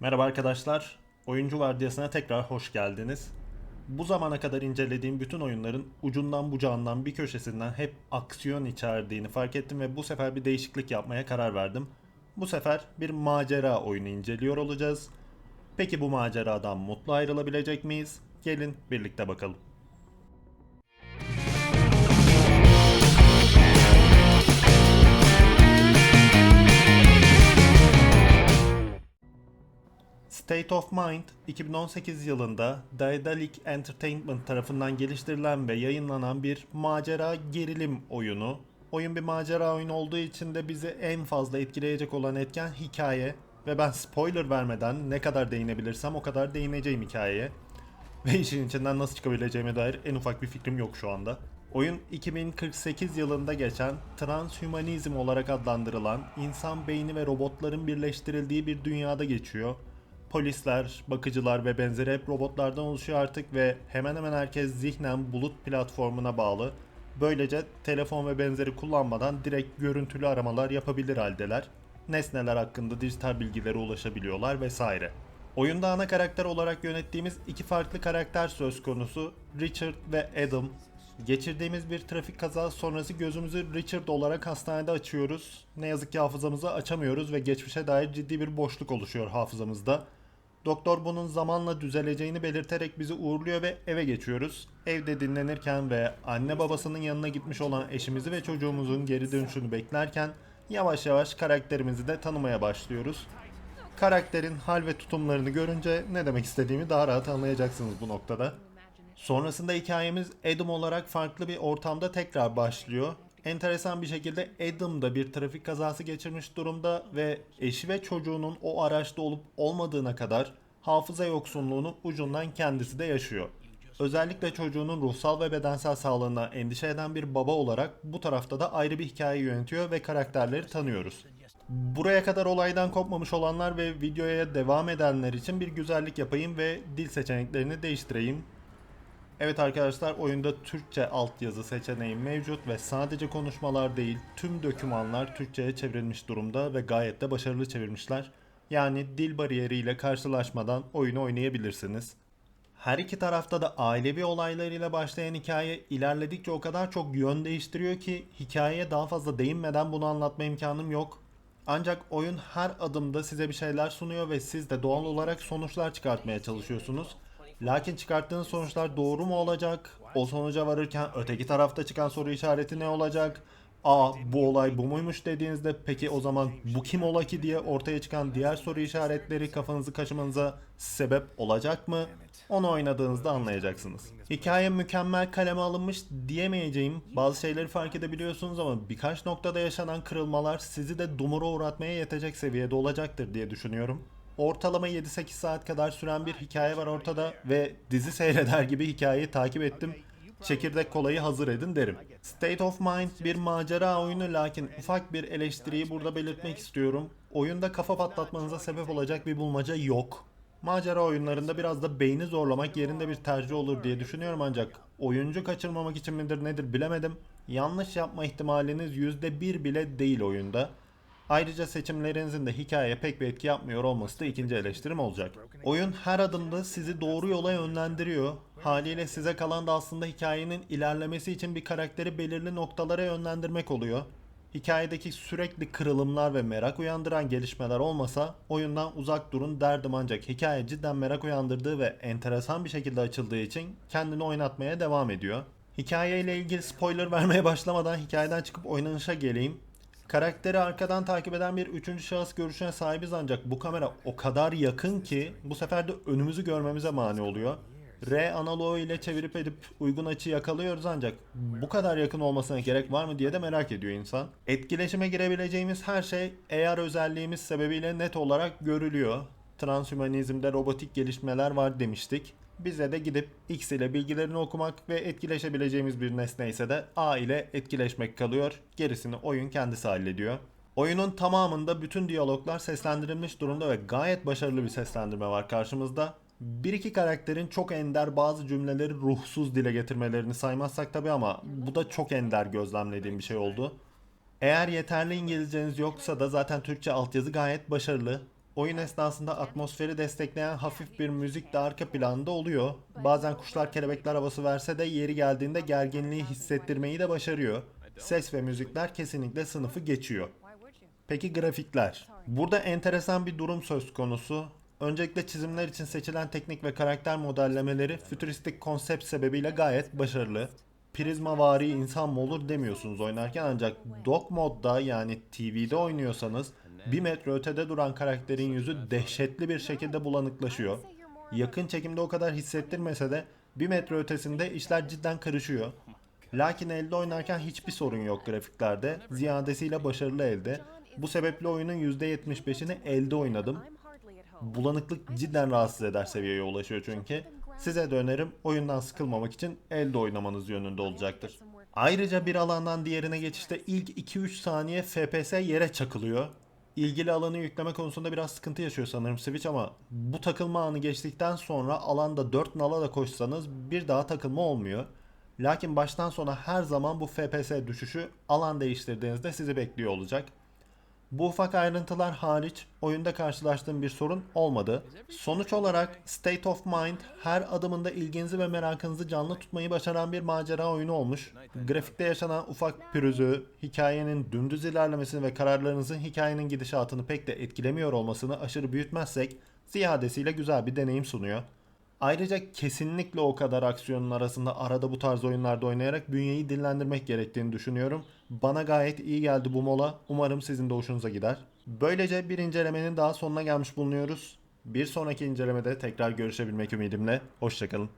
Merhaba arkadaşlar. Oyuncu Vardiyası'na tekrar hoş geldiniz. Bu zamana kadar incelediğim bütün oyunların ucundan bucağından bir köşesinden hep aksiyon içerdiğini fark ettim ve bu sefer bir değişiklik yapmaya karar verdim. Bu sefer bir macera oyunu inceliyor olacağız. Peki bu maceradan mutlu ayrılabilecek miyiz? Gelin birlikte bakalım. State of Mind 2018 yılında Daedalic Entertainment tarafından geliştirilen ve yayınlanan bir macera gerilim oyunu. Oyun bir macera oyunu olduğu için de bizi en fazla etkileyecek olan etken hikaye ve ben spoiler vermeden ne kadar değinebilirsem o kadar değineceğim hikayeye. Ve işin içinden nasıl çıkabileceğime dair en ufak bir fikrim yok şu anda. Oyun 2048 yılında geçen transhümanizm olarak adlandırılan insan beyni ve robotların birleştirildiği bir dünyada geçiyor. Polisler, bakıcılar ve benzeri hep robotlardan oluşuyor artık ve hemen hemen herkes zihnen bulut platformuna bağlı. Böylece telefon ve benzeri kullanmadan direkt görüntülü aramalar yapabilir haldeler. Nesneler hakkında dijital bilgilere ulaşabiliyorlar vesaire. Oyunda ana karakter olarak yönettiğimiz iki farklı karakter söz konusu. Richard ve Adam. Geçirdiğimiz bir trafik kazası sonrası gözümüzü Richard olarak hastanede açıyoruz. Ne yazık ki hafızamızı açamıyoruz ve geçmişe dair ciddi bir boşluk oluşuyor hafızamızda. Doktor bunun zamanla düzeleceğini belirterek bizi uğurluyor ve eve geçiyoruz. Evde dinlenirken ve anne babasının yanına gitmiş olan eşimizi ve çocuğumuzun geri dönüşünü beklerken yavaş yavaş karakterimizi de tanımaya başlıyoruz. Karakterin hal ve tutumlarını görünce ne demek istediğimi daha rahat anlayacaksınız bu noktada. Sonrasında hikayemiz Adam olarak farklı bir ortamda tekrar başlıyor. Enteresan bir şekilde Adam da bir trafik kazası geçirmiş durumda ve eşi ve çocuğunun o araçta olup olmadığına kadar hafıza yoksunluğunu ucundan kendisi de yaşıyor. Özellikle çocuğunun ruhsal ve bedensel sağlığına endişe eden bir baba olarak bu tarafta da ayrı bir hikaye yönetiyor ve karakterleri tanıyoruz. Buraya kadar olaydan kopmamış olanlar ve videoya devam edenler için bir güzellik yapayım ve dil seçeneklerini değiştireyim. Evet arkadaşlar oyunda Türkçe altyazı seçeneği mevcut ve sadece konuşmalar değil tüm dokümanlar Türkçe'ye çevrilmiş durumda ve gayet de başarılı çevirmişler. Yani dil bariyeriyle karşılaşmadan oyunu oynayabilirsiniz. Her iki tarafta da ailevi olaylarıyla başlayan hikaye ilerledikçe o kadar çok yön değiştiriyor ki hikayeye daha fazla değinmeden bunu anlatma imkanım yok. Ancak oyun her adımda size bir şeyler sunuyor ve siz de doğal olarak sonuçlar çıkartmaya çalışıyorsunuz. Lakin çıkarttığınız sonuçlar doğru mu olacak? O sonuca varırken öteki tarafta çıkan soru işareti ne olacak? Aa bu olay bu muymuş dediğinizde peki o zaman bu kim ola ki diye ortaya çıkan diğer soru işaretleri kafanızı kaşımanıza sebep olacak mı? Onu oynadığınızda anlayacaksınız. Hikaye mükemmel kaleme alınmış diyemeyeceğim. Bazı şeyleri fark edebiliyorsunuz ama birkaç noktada yaşanan kırılmalar sizi de dumura uğratmaya yetecek seviyede olacaktır diye düşünüyorum. Ortalama 7-8 saat kadar süren bir hikaye var ortada ve dizi seyreder gibi hikayeyi takip ettim. Çekirdek kolayı hazır edin derim. State of Mind bir macera oyunu lakin ufak bir eleştiriyi burada belirtmek istiyorum. Oyunda kafa patlatmanıza sebep olacak bir bulmaca yok. Macera oyunlarında biraz da beyni zorlamak yerinde bir tercih olur diye düşünüyorum ancak oyuncu kaçırmamak için midir nedir bilemedim. Yanlış yapma ihtimaliniz %1 bile değil oyunda. Ayrıca seçimlerinizin de hikayeye pek bir etki yapmıyor olması da ikinci eleştirim olacak. Oyun her adımda sizi doğru yola yönlendiriyor. Haliyle size kalan da aslında hikayenin ilerlemesi için bir karakteri belirli noktalara yönlendirmek oluyor. Hikayedeki sürekli kırılımlar ve merak uyandıran gelişmeler olmasa oyundan uzak durun derdim ancak hikaye cidden merak uyandırdığı ve enteresan bir şekilde açıldığı için kendini oynatmaya devam ediyor. Hikayeyle ilgili spoiler vermeye başlamadan hikayeden çıkıp oynanışa geleyim. Karakteri arkadan takip eden bir üçüncü şahıs görüşüne sahibiz ancak bu kamera o kadar yakın ki bu sefer de önümüzü görmemize mani oluyor. R analoğu ile çevirip edip uygun açı yakalıyoruz ancak bu kadar yakın olmasına gerek var mı diye de merak ediyor insan. Etkileşime girebileceğimiz her şey AR özelliğimiz sebebiyle net olarak görülüyor. Transhümanizmde robotik gelişmeler var demiştik. Bize de gidip X ile bilgilerini okumak ve etkileşebileceğimiz bir nesne ise de A ile etkileşmek kalıyor. Gerisini oyun kendisi hallediyor. Oyunun tamamında bütün diyaloglar seslendirilmiş durumda ve gayet başarılı bir seslendirme var karşımızda. Bir iki karakterin çok ender bazı cümleleri ruhsuz dile getirmelerini saymazsak tabi ama bu da çok ender gözlemlediğim bir şey oldu. Eğer yeterli İngilizceniz yoksa da zaten Türkçe altyazı gayet başarılı. Oyun esnasında atmosferi destekleyen hafif bir müzik de arka planda oluyor. Bazen kuşlar kelebekler havası verse de yeri geldiğinde gerginliği hissettirmeyi de başarıyor. Ses ve müzikler kesinlikle sınıfı geçiyor. Peki grafikler? Burada enteresan bir durum söz konusu. Öncelikle çizimler için seçilen teknik ve karakter modellemeleri fütüristik konsept sebebiyle gayet başarılı. Prizmavari insan mı olur demiyorsunuz oynarken ancak dock modda yani TV'de oynuyorsanız bir metre ötede duran karakterin yüzü dehşetli bir şekilde bulanıklaşıyor. Yakın çekimde o kadar hissettirmese de bir metre ötesinde işler cidden karışıyor. Lakin elde oynarken hiçbir sorun yok grafiklerde. Ziyadesiyle başarılı elde. Bu sebeple oyunun %75'ini elde oynadım. Bulanıklık cidden rahatsız eder seviyeye ulaşıyor çünkü. Size de önerim oyundan sıkılmamak için elde oynamanız yönünde olacaktır. Ayrıca bir alandan diğerine geçişte ilk 2-3 saniye FPS yere çakılıyor. İlgili alanı yükleme konusunda biraz sıkıntı yaşıyor sanırım Switch ama bu takılma anı geçtikten sonra alanda 4 nala da koşsanız bir daha takılma olmuyor. Lakin baştan sona her zaman bu FPS düşüşü alan değiştirdiğinizde sizi bekliyor olacak. Bu ufak ayrıntılar hariç oyunda karşılaştığım bir sorun olmadı. Sonuç olarak State of Mind her adımında ilginizi ve merakınızı canlı tutmayı başaran bir macera oyunu olmuş. Grafikte yaşanan ufak pürüzü, hikayenin dümdüz ilerlemesini ve kararlarınızın hikayenin gidişatını pek de etkilemiyor olmasını aşırı büyütmezsek ziyadesiyle güzel bir deneyim sunuyor. Ayrıca kesinlikle o kadar aksiyonun arasında arada bu tarz oyunlarda oynayarak bünyeyi dinlendirmek gerektiğini düşünüyorum. Bana gayet iyi geldi bu mola. Umarım sizin de hoşunuza gider. Böylece bir incelemenin daha sonuna gelmiş bulunuyoruz. Bir sonraki incelemede tekrar görüşebilmek ümidimle. Hoşçakalın.